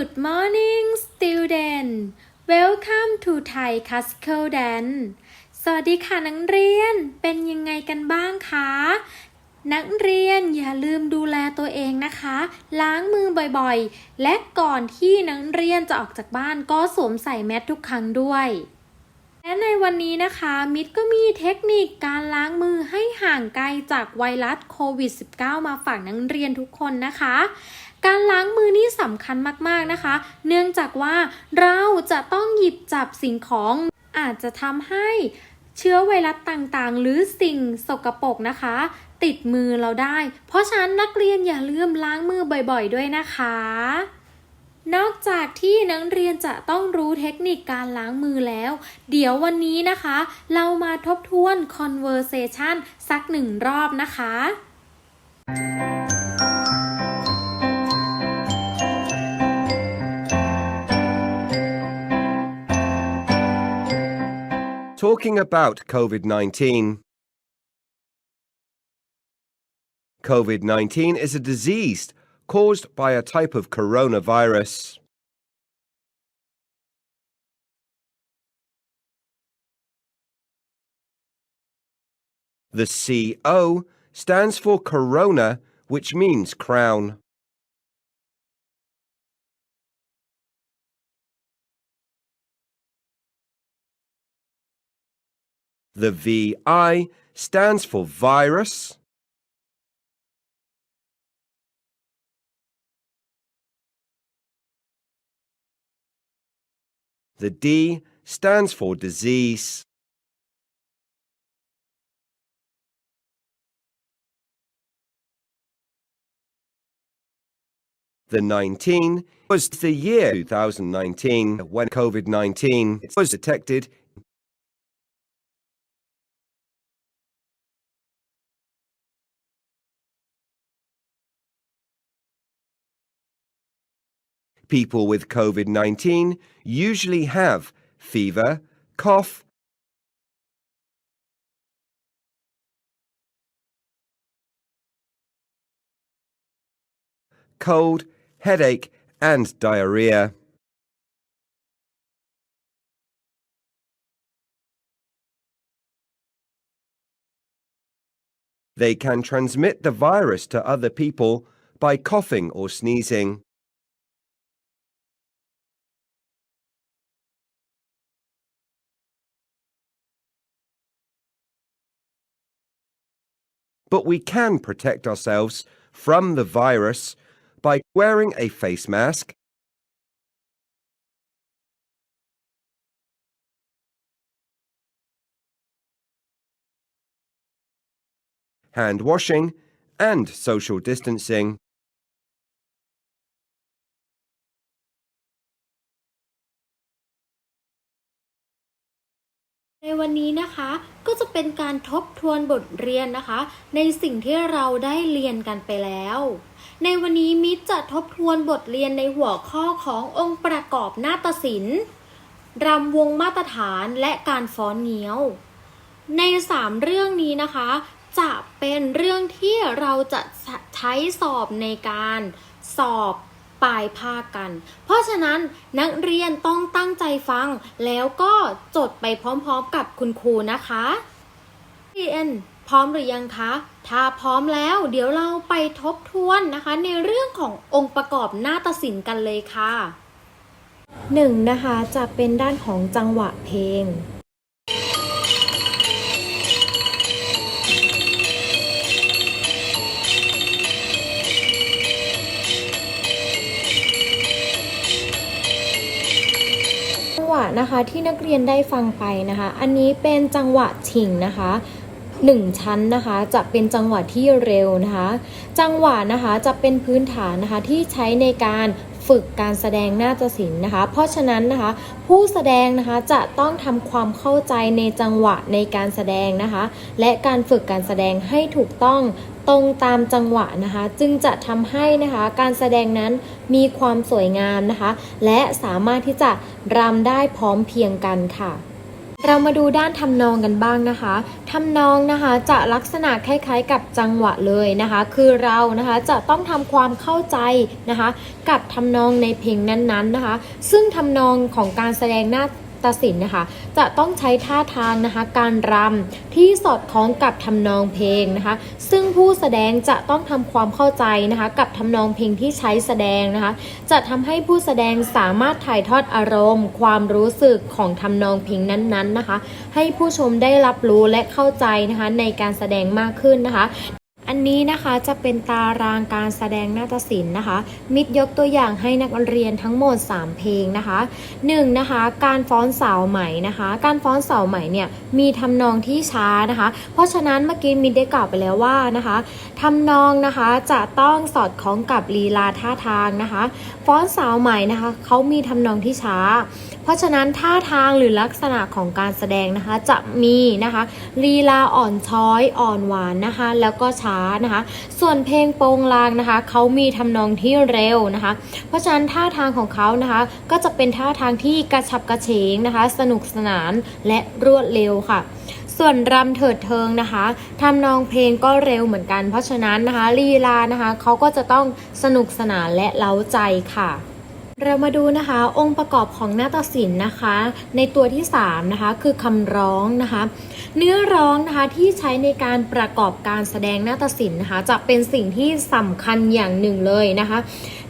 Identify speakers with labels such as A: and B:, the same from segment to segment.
A: Good morning student Welcome to Thai Classical Dance สวัสดีค่ะนักเรียน เป็นยังไงกันบ้างคะ นักเรียนอย่าลืมดูแลตัวเองนะคะ ล้างมือบ่อยๆ และก่อนที่นักเรียนจะออกจากบ้านก็สวมใส่แมสทุกครั้งด้วยและในวันนี้นะคะ มิตรก็มีเทคนิคการล้างมือให้ห่างไกลจากไวรัสโควิด -19 มาฝากนักเรียนทุกคนนะคะ การล้างมือนี่สำคัญมากๆนะคะ เนื่องจากว่าเราจะต้องหยิบจับสิ่งของอาจจะทำให้เชื้อไวรัสต่างๆ หรือสิ่งสกปรกนะคะ ติดมือเราได้ เพราะฉะนั้นนักเรียนอย่าลืมล้างมือบ่อยๆ ด้วยนะคะนอกจากที่นักเรียนจะต้องรู้เทคนิคการล้างมือแล้ว เดี๋ยววันนี้นะคะ เรามาทบทวน conversation สักหนึ่งรอบนะคะ
B: Talking about COVID 19. COVID 19 is a disease caused by a type of coronavirus. The CO stands for corona, which means crown. The VI stands for virus. The D stands for disease. The 19 was the year 2019 when COVID 19 was detected People with COVID 19 usually have fever, cough, cold, headache, and diarrhea. They can transmit the virus to other people by coughing or sneezing. But we can protect ourselves from the virus by wearing a face mask, hand washing, and social distancing.
A: วันนี้นะคะก็จะเป็นการทบทวนบทเรียนนะคะ ในสิ่งที่เราได้เรียนกันไปแล้ว ในวันนี้มิตรจะทบทวนบทเรียนในหัวข้อขององค์ประกอบนาฏศิลป์รำวงมาตรฐานและการฟ้อนเงี้ยว ในสามเรื่องนี้นะคะ จะเป็นเรื่องที่เราจะใช้สอบในการสอบ ปลายภาคกัน เพราะฉะนั้นนักเรียนต้องตั้งใจฟัง แล้วก็จดไปพร้อมๆกับคุณครูนะคะเรียนพร้อมหรือยังคะ ถ้าพร้อมแล้ว เดี๋ยวเราไปทบทวนนะคะ ในเรื่องขององค์ประกอบหน้าฏศิลป์กันเลยค่ะหนึ่งนะคะจะเป็นด้านของจังหวะเพลงะนะคะที่นักเรียนได้ฟังไปนะคะ อันนี้เป็นจังหวะฉิงนะคะหนึ่งชั้นนะคะจะเป็นจังหวะที่เร็วนะคะ จังหวะนะคะจะเป็นพื้นฐานนะคะที่ใช้ในการฝึกการแสดงนาฏศิลป์นะคะ เพราะฉะนั้นนะคะ ผู้แสดงนะคะจะต้องทำความเข้าใจในจังหวะในการแสดงนะคะ และการฝึกการแสดงให้ถูกต้อง ตรงตามจังหวะนะคะ จึงจะทำให้นะคะการแสดงนั้นมีความสวยงามนะคะ และสามารถที่จะรำได้พร้อมเพียงกันค่ะเรามาดูด้านทำนองกันบ้างนะคะ ทำนองนะคะจะลักษณะคล้ายๆ กับจังหวะเลยนะคะ คือเรานะคะจะต้องทำความเข้าใจนะคะ กับทำนองในเพลงนั้นๆนะคะ ซึ่งทำนองของการแสดงหน้า ตศิลป์นะคะ จะต้องใช้ท่าทางนะคะการรำที่สอดคล้องกับทำนองเพลงนะคะ ซึ่งผู้แสดงจะต้องทำความเข้าใจนะคะ กับทำนองเพลงที่ใช้แสดงนะคะ จะทำให้ผู้แสดงสามารถถ่ายทอดอารมณ์ ความรู้สึกของทำนองเพลงนั้นๆนะคะ ให้ผู้ชมได้รับรู้และเข้าใจนะคะในการแสดงมากขึ้นนะคะ อันนี้นะคะจะเป็นตารางการแสดงนาฏศิลป์นะคะ มิดยกตัวอย่างให้นักเรียนทั้งหมด 3 เพลงนะคะ 1. นะคะการฟ้อนสาวไหมนะคะ การฟ้อนสาวไหมเนี่ยมีทำนองที่ช้านะคะ เพราะฉะนั้นเมื่อกี้มิดได้กล่าวไปแล้วว่านะคะทำนองนะคะจะต้องสอดคล้องกับลีลาท่าทางนะคะฟ้อนสาวไหมนะคะเขามีทำนองที่ช้า เพราะฉะนั้นท่าทางหรือลักษณะของการแสดงนะคะจะมีนะคะลีลาอ่อนช้อยอ่อนหวานนะคะ แล้วก็ช้านะคะ ส่วนเพลงโปงลางนะคะเขามีทำนองที่เร็วนะคะ เพราะฉะนั้นท่าทางของเขานะคะก็จะเป็นท่าทางที่กระฉับกระเฉงนะคะ สนุกสนานและรวดเร็วค่ะส่วนรำเถิดเทิงนะคะทำนองเพลงก็เร็วเหมือนกัน เพราะฉะนั้นนะคะลีลานะคะเขาก็จะต้องสนุกสนานและเล้าใจค่ะ เรามาดูนะคะองค์ประกอบของนาฏศิลป์นะคะ ในตัวที่3นะคะคือคำร้องนะคะ เนื้อร้องนะคะที่ใช้ในการประกอบการแสดงนาฏศิลป์นะคะจะเป็นสิ่งที่สำคัญอย่างหนึ่งเลยนะคะ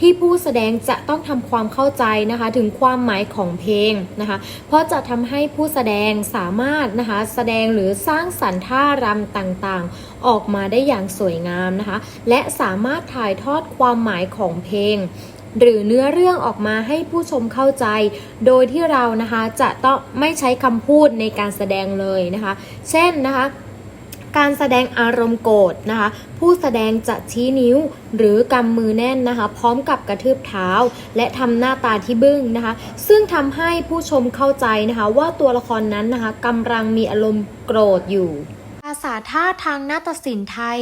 A: ที่ผู้แสดงจะต้องทำความเข้าใจนะคะ ถึงความหมายของเพลงนะคะ เพราะจะทำให้ผู้แสดงสามารถนะคะแสดงหรือสร้างสรรค์ท่ารำต่างๆ ออกมาได้อย่างสวยงามนะคะ และสามารถถ่ายทอดความหมายของเพลง หรือเนื้อเรื่องออกมาให้ผู้ชมเข้าใจ โดยที่เรานะคะจะต้องไม่ใช้คำพูดในการแสดงเลยนะคะ เช่นนะคะการแสดงอารมณ์โกรธนะคะ ผู้แสดงจะชี้นิ้วหรือกำมือแน่นนะคะ พร้อมกับกระทืบเท้า และทำหน้าตาที่บึ้งนะคะ ซึ่งทำให้ผู้ชมเข้าใจนะคะ ว่าตัวละครนั้นนะคะกำลังมีอารมณ์โกรธอยู่ภาษาท่าทางนาฏศิลป์ไทย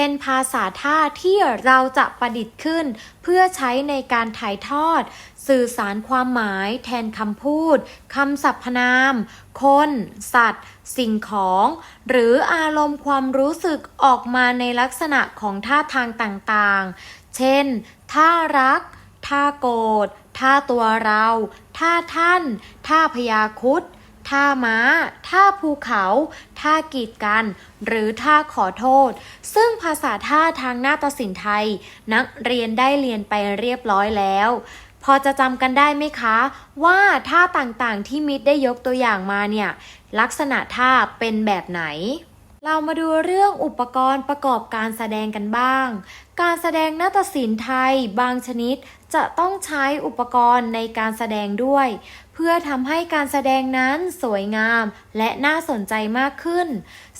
A: เป็นภาษาท่าที่เราจะประดิษฐ์ขึ้น เพื่อใช้ในการถ่ายทอด สื่อสารความหมาย แทนคำพูดคำสรรพนาม คน สัตว์ สิ่งของ หรืออารมณ์ความรู้สึกออกมาในลักษณะของท่าทางต่างๆ เช่น ท่ารัก ท่าโกรธท่าตัวเรา ท่าท่าน ท่าพยาคุด ท่าม้า ท่าภูเขา ท่ากีดกัน หรือท่าขอโทษ ซึ่งภาษาท่าทางนาฏศิลป์ไทย นักเรียนได้เรียนไปเรียบร้อยแล้ว พอจะจำกันได้ไหมคะ ว่าท่าต่างๆที่มิตรได้ยกตัวอย่างมาเนี่ย ลักษณะท่าเป็นแบบไหนเรามาดูเรื่องอุปกรณ์ประกอบการแสดงกันบ้าง การแสดงนาฏศิลป์ไทยบางชนิดจะต้องใช้อุปกรณ์ในการแสดงด้วย พื่อทำให้การแสดงนั้นสวยงามและน่าสนใจมากขึ้น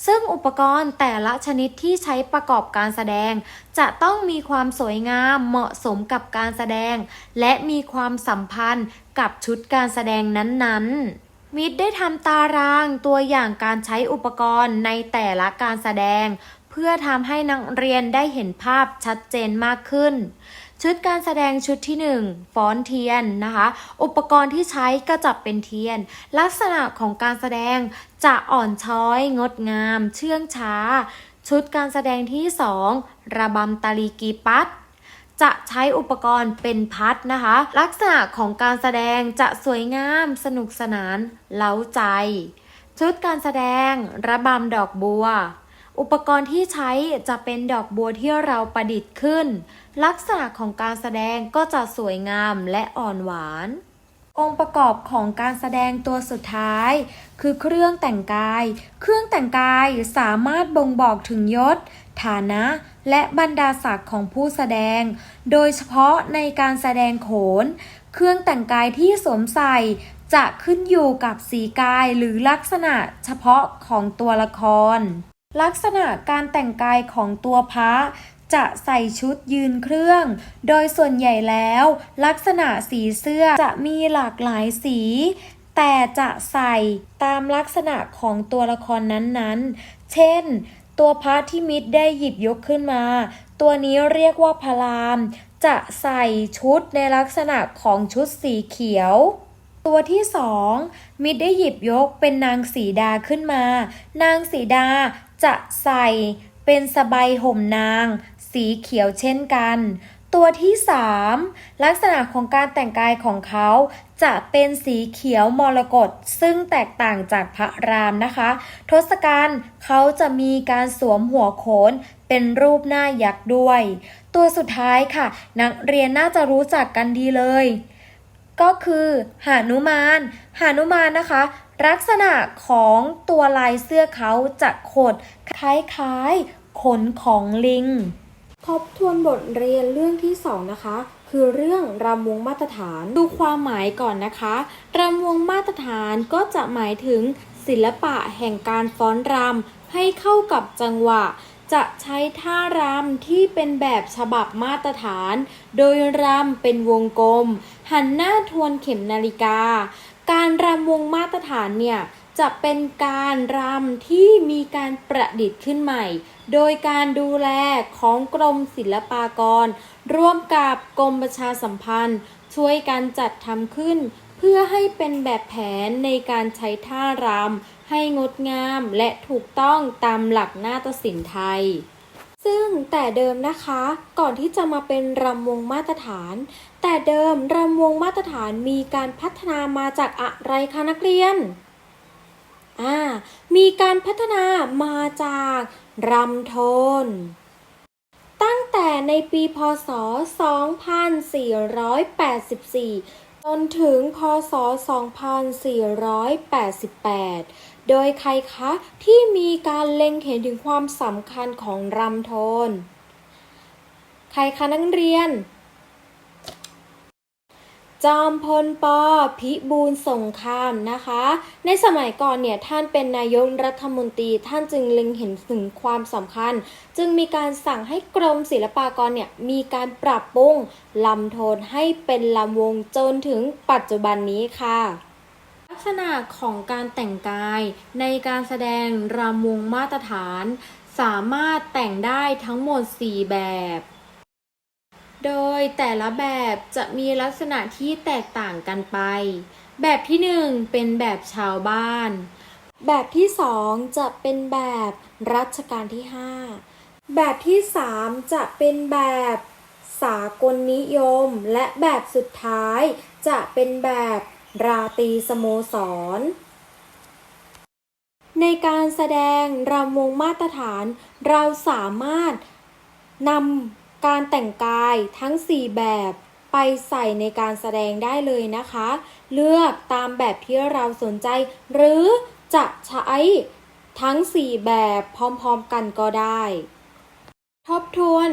A: ซึ่งอุปกรณ์แต่ละชนิดที่ใช้ประกอบการแสดง จะต้องมีความสวยงามเหมาะสมกับการแสดง และมีความสัมพันธ์กับชุดการแสดงนั้นๆมิตรได้ทำตารางตัวอย่างการใช้อุปกรณ์ในแต่ละการแสดง เพื่อทำให้นักเรียนได้เห็นภาพชัดเจนมากขึ้น ชุดการแสดงชุดที่ 1 ฟ้อนเทียนนะคะ อุปกรณ์ที่ใช้ก็จะเป็นเทียน ลักษณะของการแสดงจะอ่อนช้อยงดงาม เชื่องช้า ชุดการแสดงที่ 2 ระบำตาลีกีปัดจะใช้อุปกรณ์เป็นพัดนะคะ ลักษณะของการแสดงจะสวยงาม สนุกสนาน เล้าใจ ชุดการแสดงระบำดอกบัว อุปกรณ์ที่ใช้จะเป็นดอกบัวที่เราประดิษฐ์ขึ้น ลักษณะของการแสดงก็จะสวยงามและอ่อนหวาน องค์ประกอบของการแสดงตัวสุดท้าย คือเครื่องแต่งกาย เครื่องแต่งกายสามารถบ่งบอกถึงยศ ฐานะ และบรรดาศักดิ์ของผู้แสดง โดยเฉพาะในการแสดงโขน เครื่องแต่งกายที่สวมใส่จะขึ้นอยู่กับสีกายหรือลักษณะเฉพาะของตัวละคร ลักษณะการแต่งกายของตัวพระจะใส่ชุดยืนเครื่อง โดยส่วนใหญ่แล้ว ลักษณะสีเสื้อจะมีหลากหลายสี แต่จะใส่ตามลักษณะของตัวละครนั้นๆ เช่น ตัวพระที่มิตรได้หยิบยกขึ้นมา ตัวนี้เรียกว่าพระรามจะใส่ชุดในลักษณะของชุดสีเขียวตตัวที่สองมิดได้หยิบยกเป็นนางสีดาขึ้นมา นางสีดา จะใส่เป็นสบายห่มนาง สีเขียวเช่นกัน ตัวที่สามลักษณะของการแต่งกายของเขาจะเป็นสีเขียวมรกตซึ่งแตกต่างจากพระรามนะคะ ทศกัณฐ์เขาจะมีการสวมหัวโขนเป็นรูปหน้ายักษ์ด้วย ตัวสุดท้ายค่ะ นักเรียนน่าจะรู้จักกันดีเลย ก็คือหานุมานหานุมานนะคะ ลักษณะของตัวลายเสื้อเขาจะขดคล้ายๆขนของลิง ทบทวนบทเรียนเรื่องที่2นะคะ คือเรื่องรำวงมาตรฐาน ดูความหมายก่อนนะคะรำวงมาตรฐานก็จะหมายถึงศิลปะแห่งการฟ้อนรำให้เข้ากับจังหวะ จะใช้ท่ารำที่เป็นแบบฉบับมาตรฐาน โดยรำเป็นวงกลม หันหน้าทวนเข็มนาฬิกา การรำวงมาตรฐานเนี่ยจะเป็นการรำที่มีการประดิษฐ์ขึ้นใหม่ โดยการดูแลของกรมศิลปากร ร่วมกับกรมประชาสัมพันธ์ ช่วยกันจัดทำขึ้น เพื่อให้เป็นแบบแผนในการใช้ท่ารำให้งดงามและถูกต้องตามหลักนาฏศิลป์ไทยซึ่งแต่เดิมนะคะก่อนที่จะมาเป็นรำวงมาตรฐาน แต่เดิมรำวงมาตรฐานมีการพัฒนามาจากอะไรคะนักเรียน อ่า มีการพัฒนามาจากรำโทน ตั้งแต่ในปีพศ 2484 จนถึงพศ 2488 โดยใครคะที่มีการเล็งเห็นถึงความสำคัญของรำโทน ใครคะนักเรียน จอมพลปพิบูลสงครามนะคะ ในสมัยก่อนเนี่ยท่านเป็นนายกรัฐมนตรี ท่านจึงเล็งเห็นถึงความสำคัญ จึงมีการสั่งให้กรมศิลปากรเนี่ยมีการปรับปรุงลำโทนให้เป็นลำวงจนถึงปัจจุบันนี้ค่ะลักษณะของการแต่งกาย ในการแสดงรำวงมาตรฐาน สามารถแต่งได้ทั้งหมด 4 แบบ โดยแต่ละแบบจะมีลักษณะที่แตกต่างกันไป แบบที่ 1 เป็นแบบชาวบ้าน แบบที่ 2 จะเป็นแบบรัชกาลที่ 5 แบบที่ 3 จะเป็นแบบสากลนิยม และแบบสุดท้ายจะเป็นแบบราตรีสโมสร ในการแสดงรำวงมาตรฐานเราสามารถนำ การแต่งกายทั้ง 4 แบบไปใส่ในการแสดงได้เลยนะคะ เลือกตามแบบที่เราสนใจ หรือจะใช้ทั้ง 4 แบบพร้อมๆกันก็ได้ ทบทวน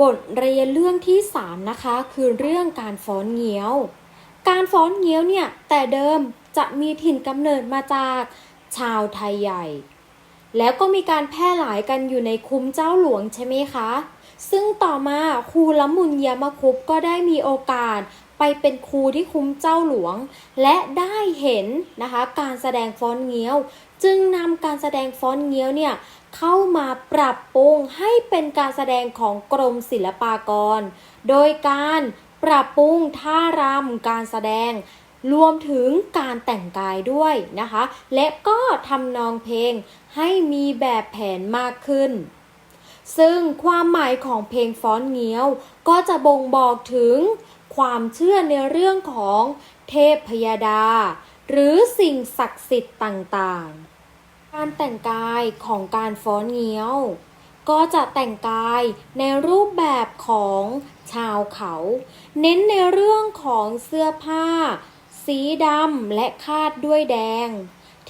A: บทเรียนเรื่องที่ 3 นะคะ คือเรื่องการฟ้อนเงี้ยว การฟ้อนเงี้ยวเนี่ย แต่เดิมจะมีถิ่นกำเนิดมาจากชาวไทยใหญ่ แล้วก็มีการแพร่หลายกันอยู่ในคุ้มเจ้าหลวงใช่ไหมคะ ซึ่งต่อมาครูละมุนยามคุปก็ได้มีโอกาสไปเป็นครูที่คุ้มเจ้าหลวง และได้เห็นนะคะการแสดงฟ้อนเงี้ยว จึงนำการแสดงฟ้อนเงี้ยวเนี่ยเข้ามาปรับปรุงให้เป็นการแสดงของกรมศิลปากร โดยการปรับปรุงท่ารำการแสดงรวมถึงการแต่งกายด้วยนะคะ และก็ทำนองเพลงให้มีแบบแผนมากขึ้น ซึ่งความหมายของเพลงฟ้อนเงี้ยว ก็จะบ่งบอกถึง ความเชื่อในเรื่องของเทพพยาดา หรือสิ่งศักดิ์สิทธิ์ต่างๆ การแต่งกายของการฟ้อนเงี้ยว ก็จะแต่งกายในรูปแบบของชาวเขา เน้นในเรื่องของเสื้อผ้า สีดำและคาดด้วยแดง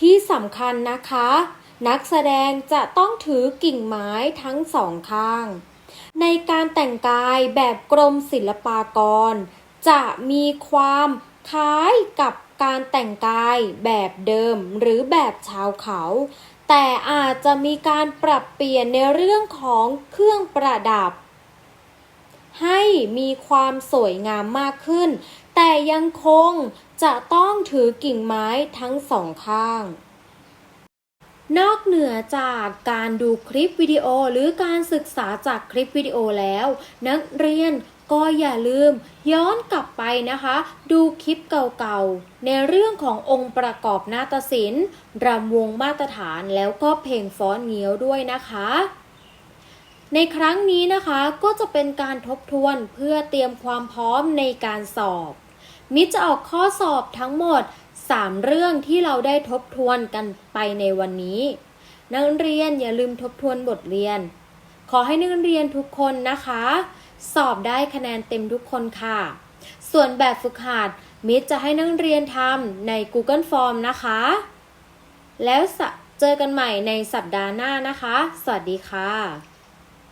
A: ที่สำคัญนะคะ นักแสดงจะต้องถือกิ่งไม้ทั้งสองข้าง ในการแต่งกายแบบกรมศิลปากร จะมีความคล้ายกับการแต่งกายแบบเดิมหรือแบบชาวเขา แต่อาจจะมีการปรับเปลี่ยนในเรื่องของเครื่องประดับ ให้มีความสวยงามมากขึ้น แต่ยังคงจะต้องถือกิ่งไม้ทั้งสองข้าง นอกเหนือจากการดูคลิปวิดีโอหรือการศึกษาจากคลิปวิดีโอแล้ว นักเรียนก็อย่าลืมย้อนกลับไปนะคะ ดูคลิปเก่าๆ ในเรื่องขององค์ประกอบนาฏศิลป์รำวงมาตรฐานแล้วก็เพลงฟ้อนเงี้ยวด้วยนะคะ ในครั้งนี้นะคะก็จะเป็นการทบทวนเพื่อเตรียมความพร้อมในการสอบ มิตรจะออกข้อสอบทั้งหมด 3 เรื่องที่เราได้ทบทวนกันไปในวันนี้ นักเรียนอย่าลืมทบทวนบทเรียน ขอให้นักเรียนทุกคนนะคะ สอบได้คะแนนเต็มทุกคนค่ะ ส่วนแบบฝึกหัดมิตรจะให้นักเรียนทำใน Google Form นะคะ แล้วเจอกันใหม่ในสัปดาห์หน้านะคะ สวัสดีค่ะ